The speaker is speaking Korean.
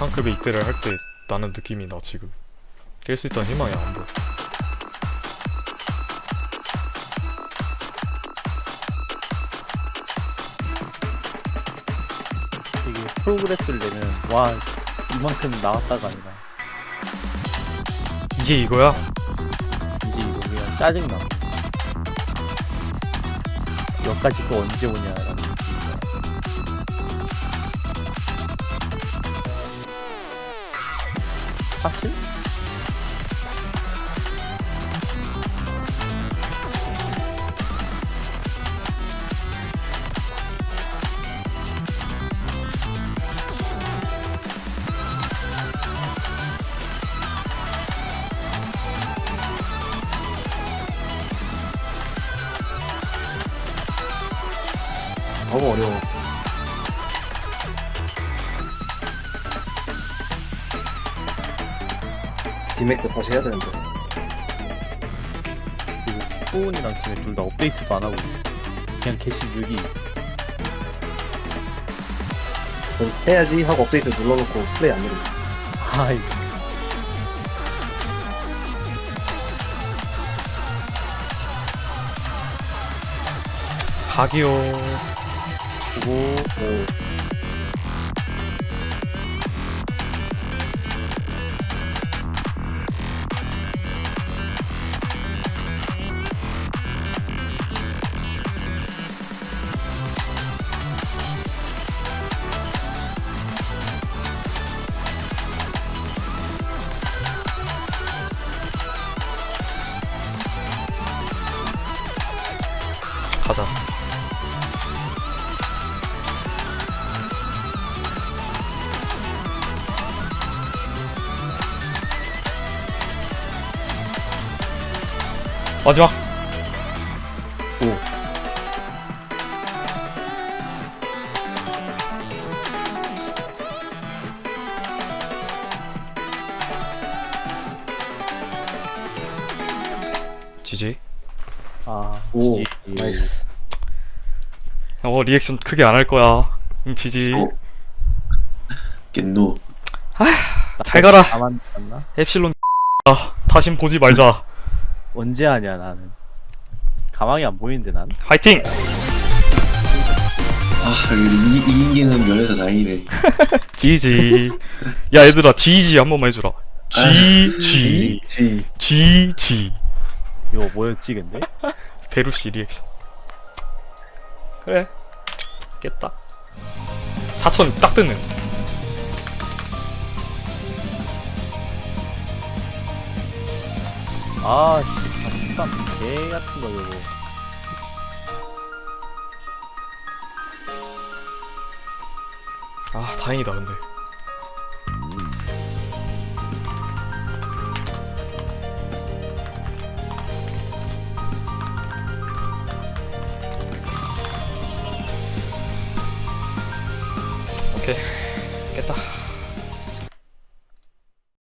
A급의 이때를 할 때 나는 느낌이 나 지금. 깰 수 있다는 희망이 안 보여. 이게 프로그레스를 내면 와 이만큼 나왔다가 아니라. 이게 이거야? 이제 이거 그냥 짜증나. 여기까지 또 언제 오냐 사실? 너무 어려워. 디맥도 다시 해야 되는데. 그리고 소운이랑 지금 둘다 업데이트도 안 하고 있어. 그냥 게시 유리 그럼 해야지 하고 업데이트 눌러놓고 플레이 안 누르. 아이. 각이요. 그거 그 가자 마지막 오. 지지 아 오, 씨. 나이스. 어 리액션 크게 안 할 거야. 응 지지. 어. 겐노. 잘 가라. 나만? 엡실론 아 다신 보지 말자. 언제 하냐 나는. 가망이 안 보이는데 난. 화이팅! 아 이, 이 인기는 면에서 다행이네. 지지. 야 얘들아 지지 한 번만 해주라. 지지. G. 지지 이거 뭐였지 근데? 베루시 리액션 그래. 깼다. 4천 딱 뜨는. 아씨 13개 같은 거 이거. 아 다행이다 근데 오케이. 깼다.